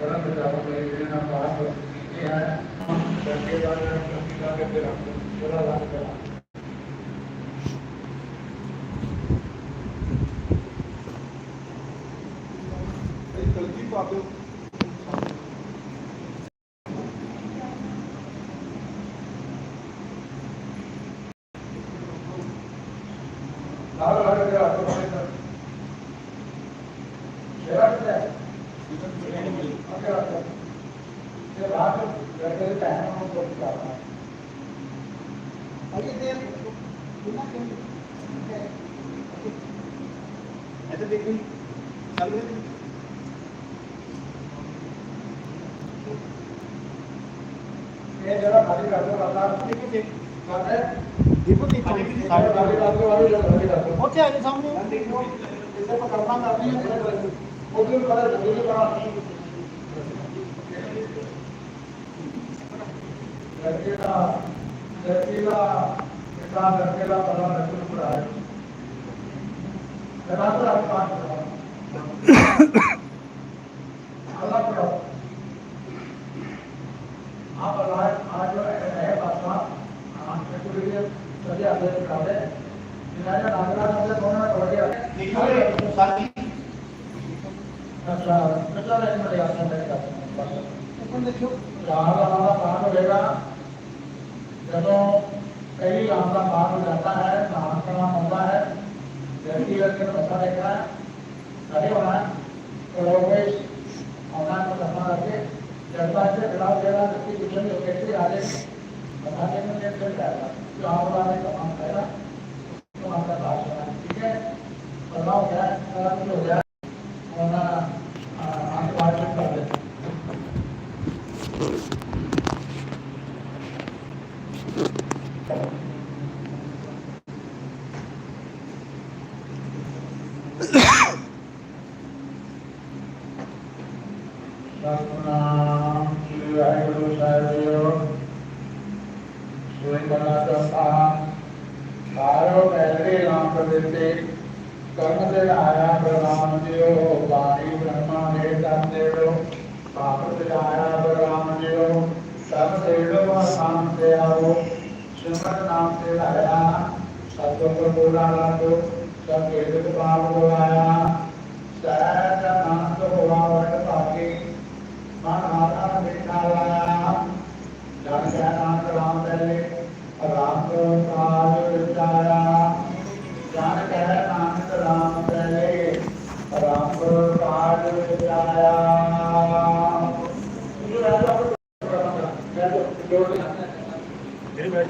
ਬੜਾ ਬਚਾਓ ਮੇਰੇ ਜਿਹੜੇ ਨਾਲ ਬਾਤ ਕੀਤੀ ਹੈ ਕਰਕੇ ਬਾਅਦ ਵਿੱਚ ਕਿਹਾ ਕਿ ਤੇਰਾ ਬੜਾ ਲੱਗ ਗਿਆ। ऐसे देखिए चल रहे ये जरा खाली कर दो बता देखो देख देखो देखो सारे वाले डालने वाले डालने होते हैं सामने। देखो जैसे पकड़ना करनी है वो भी तो कलर धोने पर आती है लड़के का लड़के का साथ अकेला पला महसूस हो रहा है लगातार आप पाठ अल्लाह करो आप अल्लाह आज है बादशाह आपके को लिए सभी आदेश करा दे। जिनाजा नागरा से दोनों में बढ़ गया निकाले साथी। अच्छा अच्छा रहने में आसान है बात तो देखो रहा रहा रहा रहेगा का पाठ हो नाम का नाम है? व्यक्ति व्यक्ति बता देखा है? खड़े होना तो लोग अवधान को जमा रखे जनता से खिलाफ रहा व्यक्ति दूसरे में कैसे आगे बताने में ये चल जाएगा जो आप वाला काम करेगा उसको आपका पास होना ठीक है बदलाव क्या है हो जाए सर्वदेवो श्रीमन्नामदेवाया सर्वपुराणादो सर्वेदुपावगवाया सर्व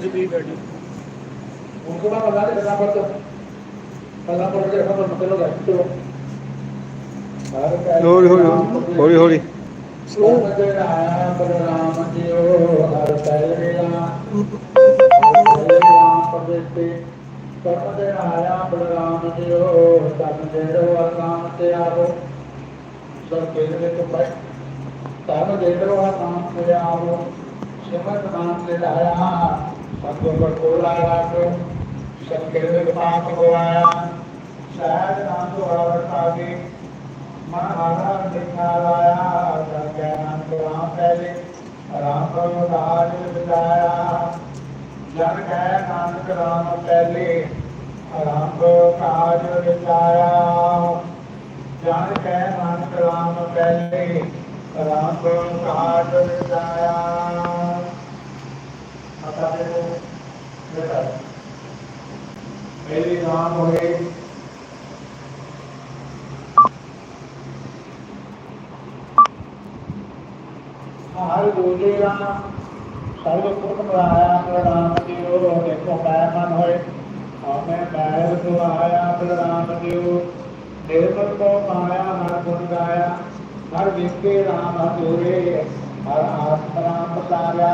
ਵੀ ਬੈਠ ਜੀ उनको मैं बता दे बता पड़ तो पल्ला पड़ के रखा तो मतलब है चलो ਹੌਲੀ ਹੌਲੀ ਹੌਲੀ ਹੌਲੀ ਸੋਮਤੇ ਆਇਆ ਬਲਰਾਮ ਜੀਓ ਹਰ ਪਹਿਲਿਆ ਪਰਦੇਤੇ ਕਰਮਦੇ ਆਇਆ ਬਲਰਾਮ ਜੀਓ ਤਨ ਦੇਰੋ ਆਕਾਮ ਤੇ ਆਵੋ ਸਭ ਕੇਲੇ ਤੋਂ ਪੈ ਤਨ ਦੇਰੋ ਆਕਾਮ ਤੇ ਆਵੋ ਸਿਮਰ ਨਾਮ ਤੇ ਆਇਆ सबके ऊपर कोल आया तो सबके लिए पाप हो आया शायद नाम तो बराबर था कि महाराज देखा लाया सबके नाम को राम पहले राम को राज बताया जन गए नानक राम पहले राम को काज बताया जान के नानक राम पहले राम को काज बताया पहले नाम हुए हर बोले राम सर्वपूर्ण राम राम देव देखो मैं मन हुए हमें बैर तो आया राम देव देव को माया हर गुण गाया हर विके राम हतूरे हर आत्मा राम बताया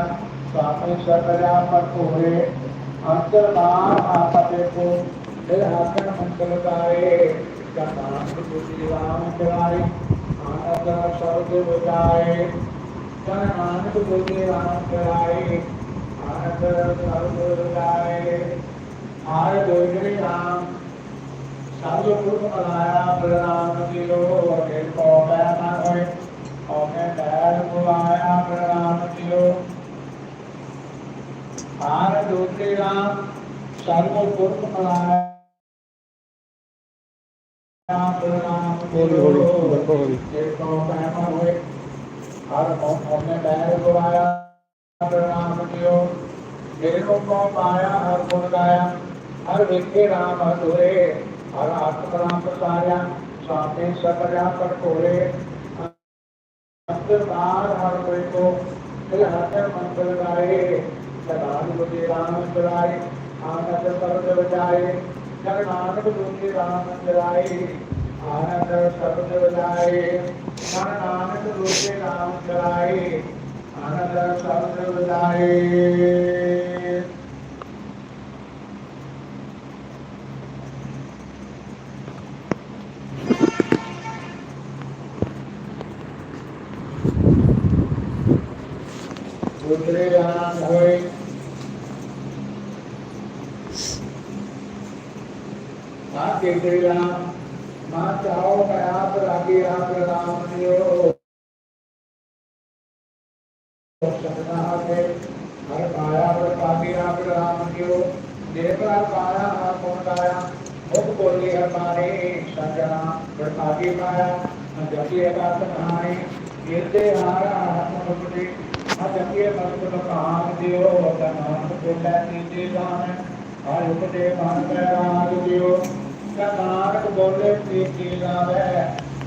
स्वामी सर्वराम पर पूरे अंतर्मान आपते को फिर आकर मंगलकारे कपाल राम कराए आनंद शब्द बुझाए तन आनंद बुद्धि राम कराए आनंद शब्द बुझाए आय दुर्गे राम साधु पुरुष मनाया प्रणाम जी लो और मैं बैर बुलाया प्रणाम जी लो भारलोकेणां सर्वपूर्णपराय हर हमने बैर को आया प्रणाम कियो मेरे को पाया हर गुण गाया हर व्यक्ति राम अधूरे हर आत्मराम प्रसाया सामने सपजा पर कोरे अंतर हर कोई को फिर हर मंत्र गाए जगनाधिपति रामचंद्राय आनंद सर्वद बजाय जगनाधिपति रामचंद्राय आनंद सर्वद बजाय जगनाधिपति रामचंद्राय आनंद सर्वद बजाय ਮਾਇਆ ਹਰ ਗੁਣ ਗਾਇਆ ਮੁਖ ਬੋਲੇ ਹਰ ਬਾਰੇ ਸਜਣਾ ਪ੍ਰਸਾਦੀ ਪਾਇਆ ਜਪੀਏ ਬਾਤ ਕਹਾਣੀ ਜਿਰਦੇ ਹਾਰਾ ਹਰ ਮੁਖ ਦੇ ਅਜਪੀਏ ਮਤ ਬਕਾਨ ਦਿਓ ਕਨਾਨ ਕੋਟਾ ਤੀਜੇ ਦਾਨ, ਹਰ ਉਪਦੇ ਮਨ ਪੈਰਾਗ ਦਿਓ ਕਨਾਨਕ ਬੋਲੇ ਤੀਜੇ ਲਾਵੇ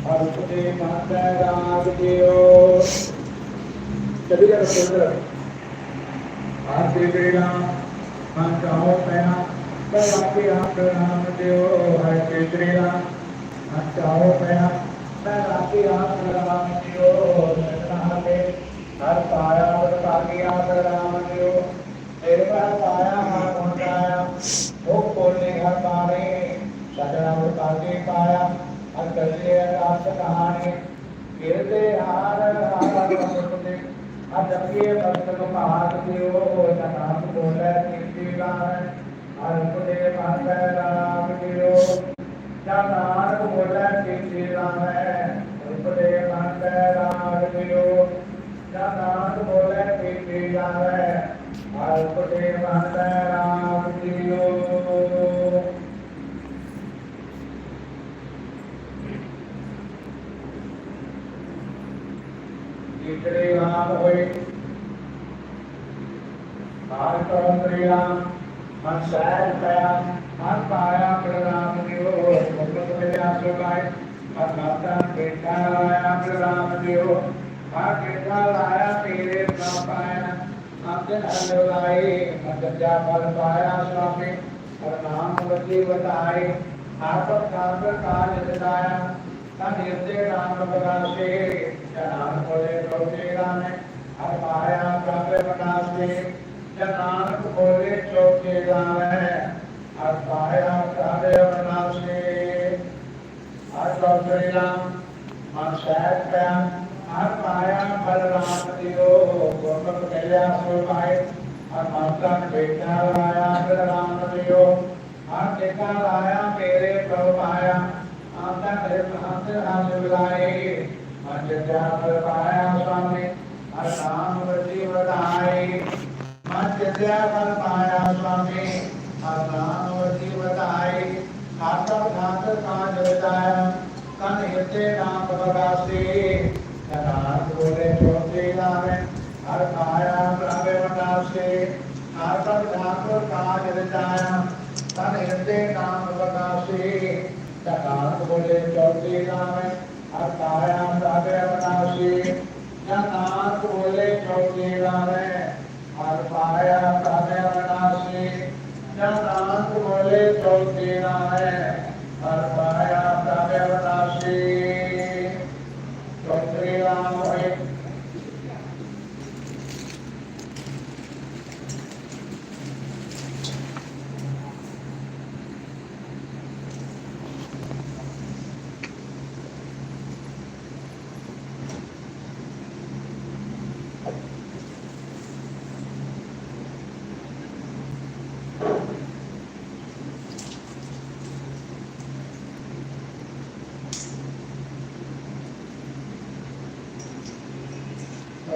ਹਰ ਉਪਦੇ ਮਨ ਪੈਰਾਗ ਦਿਓ। ਕਦੀ ਜਨ ਸੁਣ ਰਹੇ ਆਰ ਦੇ ਬੇੜਾ ਮਨ ਚਾਹੋ ਪੈਣਾ बलापि आप राम देव हर केंद्रीय चारों में बलापि आप राम देव हर पाया बलापि आप राम देव तेरा पाया हाथ उठाया भूख बोलने घर पाने सगड़ा बलापि पाया हर कलिए रात कहानी गिरते हार हार सुनते अब जब ये भक्त को हाथ देव नाम बोले कीर्ति कारण अर्पुटे पंकज राम गिरो चतार बोला किसी राम है अर्पुटे पंकज राम गिरो चतार बोला किसी राम है अर्पुटे पंकज राम गिरो तीसरे राम हुए भारत राम मत्सायकया मत्पाया प्रणामदेव मत्पतया सुखाय मत्पतन बेटालाया प्रणामदेव मत्पेटालाया तेरे पापाया मत्जनंदलाय मत्जा फलपाया स्वामी प्रणाम वती बताए आपत्काल काल जताया तनिर्दे राम प्रकाशे जनान बोले प्रभु राम हर माया प्रभु प्रकाशे या नानक बोले, चौके गाँव। है अठाया काले बनासे हर चौधरी राम मन शहर का हर माया बलराम दियो। गोपन कल्या सुभाई हर माता बेटा लाया बलराम दियो। हर पिता लाया, मेरे प्रभु आया आता मेरे हाथ हाथ मिलाए मन जहाँ पाया स्वामी। हर राम वृद्धि बताए अद्यद्यावर्ताया स्वामी अज्ञानवतीवताय घातघातकाजताय तन्हिते नामभगासे तदातोरे चोतेलावे अर्थाया प्रावेवटासे घातघातकाजताय तन्हिते नामभगासे तदातोरे चोतेलावे अर्थाया प्रावेवटासे जनात बोले चोतेलावे पाया समय अविनाशी जब नानक बोले तो देना है हर पाया समय अविनाशी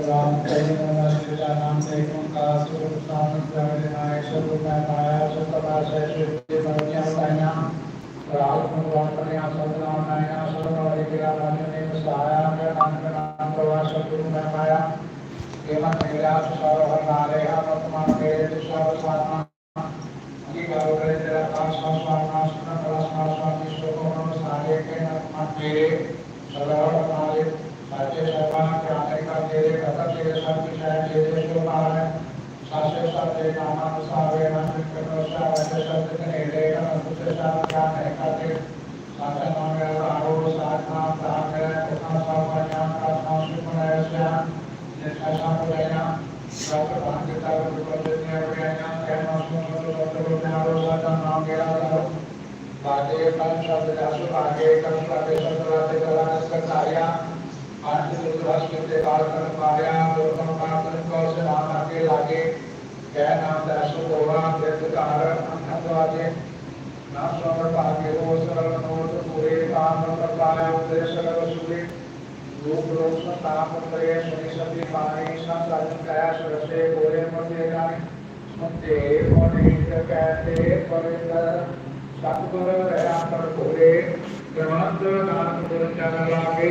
राम श्रीला नाम देखो का स्वरूप नाम प्रविनाय स्वरूप में पाया सुतवा से श्री मनिया काया राल भगवान कन्या सदना नाया सर्व विरा मन ने सहाया के नाम के नाम प्रवास गुरु में पाया एवं मेरा सर्व नारे हम अपमान मेरे दिशा साधना की गाओ करे, तेरा पास स्वामी सुन प्रश्न स्वामी स्वरूप सारे, के नाम, मेरे सर्व आगे काम पाया उदय सरल सुरे रूप रोग से ताप सतगुर रहा पर पर गोरे ग्रहण नाम गुरु चरण लागे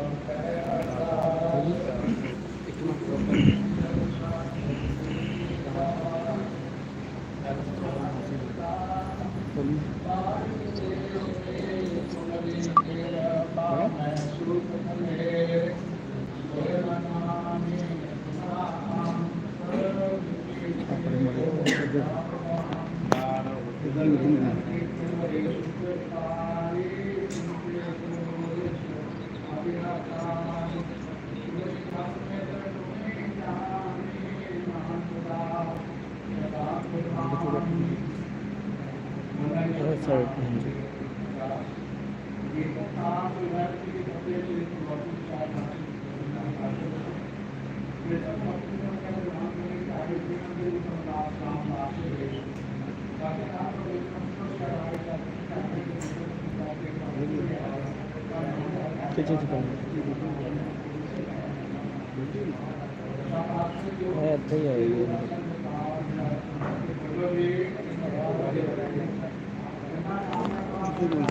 ਜੀ किचन से है अच्छा thì.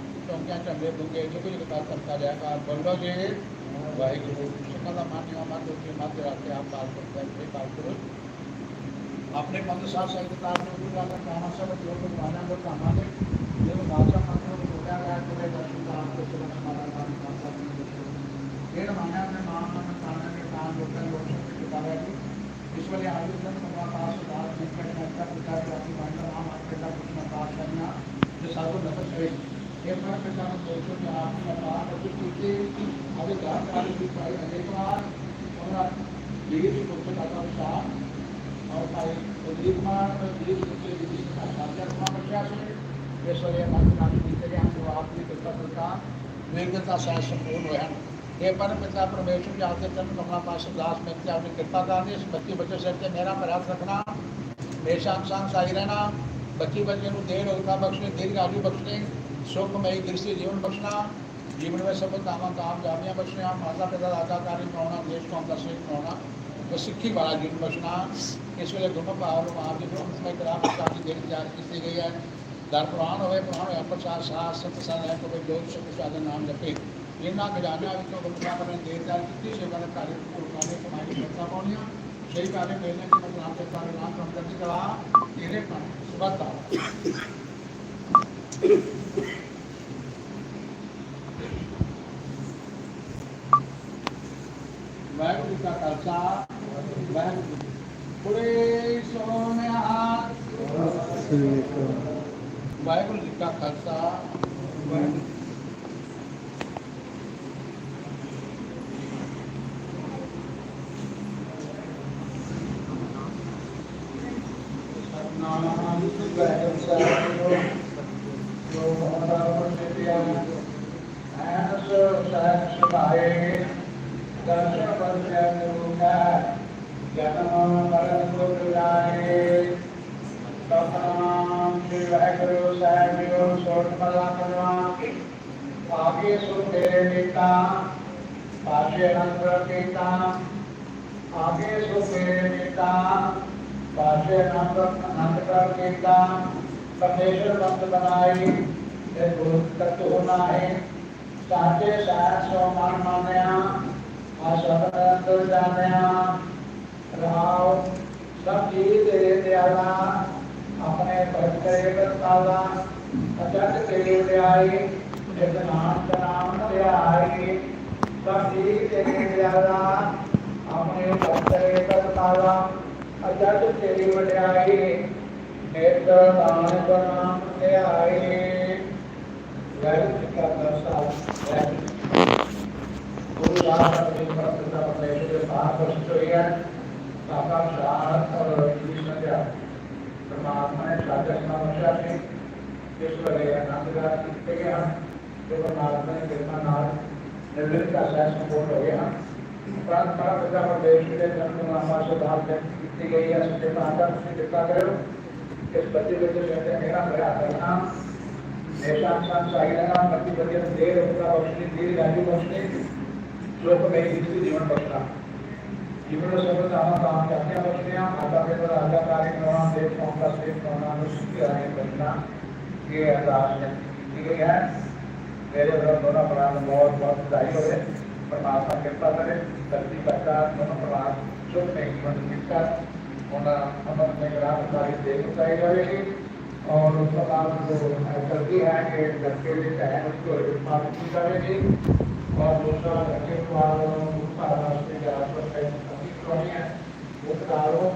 टोंकिया चंगे दुंगे जो कुछ कथा करता जाएगा बोलोगे वाहिगुरु सिक्कन का मान नियम मान दोगे माते आते आप बात करते हैं बात करो अपने मंद साथ सहित तार में भी जाकर खाना सब जो लोग माना को कमाने जब बादशाह मंत्र में बोला गया तो वे दर्शन का आपको सुरक्षा हमारा काम करता है ये माना में मान मन खाना के काम होता है लोग के बारे में ईश्वरी आयुधन का पास बात जिसका अच्छा प्रकार का अपनी मान नाम आपके का कुछ पास करना जो साधु नफस है ये पर प्रकार सोचो कि आपका बात है कि अभी गाँव वाली भी पाई अनेक बार और ये भी कुछ का विचार और भाई उदय कुमार दिलीप के विदेश का साझा कुमार कृपा पिता परमेश्वर के आते चंद कमला पास दास में क्या अपनी कृपा करनी इस बच्चे बच्चे से के मेरा पर हाथ रखना। हमेशा शांत सही रहना। बच्ची बच्चे देर होता, बख्शने दीर्घ आयु बख्शने। सुखमय दृष्टि जीवन बचना जीवन में सब नामा काम जामिया बचना माता पिता दादा कार्य होना देश को अंदर सिख होना तो सिक्खी वाला जीवन बचना इस वे गुण पावर महावीर में ग्राम की देख जारी की गई है। दर पुराण हुए पुराण हुए प्रसाद सास प्रसाद है तो भाई लोग सब प्रसाद नाम जपे। ये ना गजाना विष्णु गुप्ता पर देख जारी की सेवा कार्य पूर्ण कमाई की करता पानिया सही कार्य मिलने के मतलब के कार्य नाम करने के लिए सुबह ਵਾਹਿਗੁਰੂ ਜੀ ਕਾ ਖਾਲਸਾ ਵਾਹਿਗੁਰੂ ਜੀ ਸਤਨਾਮ ਵਾਹਿਗੁਰੂ ਸਾਹਿਬ ਜੋ ਮਹਾਰਾਜ ਨੇ ਪਿਆ ਐਸ ਸਾਹਿਬ ਸੁਭਾਏ ਦਰਸ਼ਨ ਬੰਦਿਆ ਰੂਪਾ ਜਨਮ ਮਰਨ ਦੁਖ ਲਾਏ ਸਤਨਾਮ ਸ੍ਰੀ ਵਾਹਿਗੁਰੂ ਸਾਹਿਬ ਜੀ ਸੋਟ ਮਲਾ ਕਰਵਾ ਆਗੇ ਸੁ ਤੇਰੇ ਨੀਤਾ ਪਾਸ਼ੇ ਅੰਦਰ ਕੀਤਾ आगे सो मेरे नेता पाशे नंद नंद कर केता परमेश्वर बंद बनाई ते गुरु तत्व होना है साचे सार सो मन मानया आ शब्द अंदर जानया राव सब चीज तेरे दयाला अचट केवल्याय जगनाम नाम त्याय बसी केवल्यादा अपने भक्तरे तत्काला अचट केवल्याय नेत्र दान प्रणाम त्याय जय श्री कृष्ण गुरु दास अपने भक्त का प्रदेश के साथ प्रस्तुत हुई है साकार शास्त्र और विधि संध्या परमात्मा ने साधना मशा से जिस वगैरह नामदार सीखते के हम जो परमात्मा ने कृपा नाल निर्मित का सह संपूर्ण हो गया। प्राण का पर देश के जन्म नामा से भाग व्यक्त की गई है सत्य माता उसने कृपा करो? इस बच्चे के जो कहते हैं, मेरा बड़ा परिणाम देशांशान सागिराना पति पति देर उनका बख्शने देर राजू बख्शने लोक तो में जीवन बख्शना ಇವರು ಸತತ ಆಮದಾನಿಗೆ ಅತ್ಯಾವಶ್ಯ ಮತಭೇದದ ಅಧಿಕಾರಿಗಳ ದೇಶ परिणाम ये की गई है मेरे धर्म दोनों अपराध बहुत बहुत बधाई हो परमात्मा कृपा करे, धरती बच्चा दोनों अपराध सुख में जीवन जीतकर उन्हें अमर में ग्राम सारी देख बताई जाएगी। और उसका बाद जो गलती है कि घर के लिए चाहे उसको उत्पादन की जाएगी। और दूसरा घर के उत्पादन उत्पादन उसके आसपास कहीं करनी है वो कारों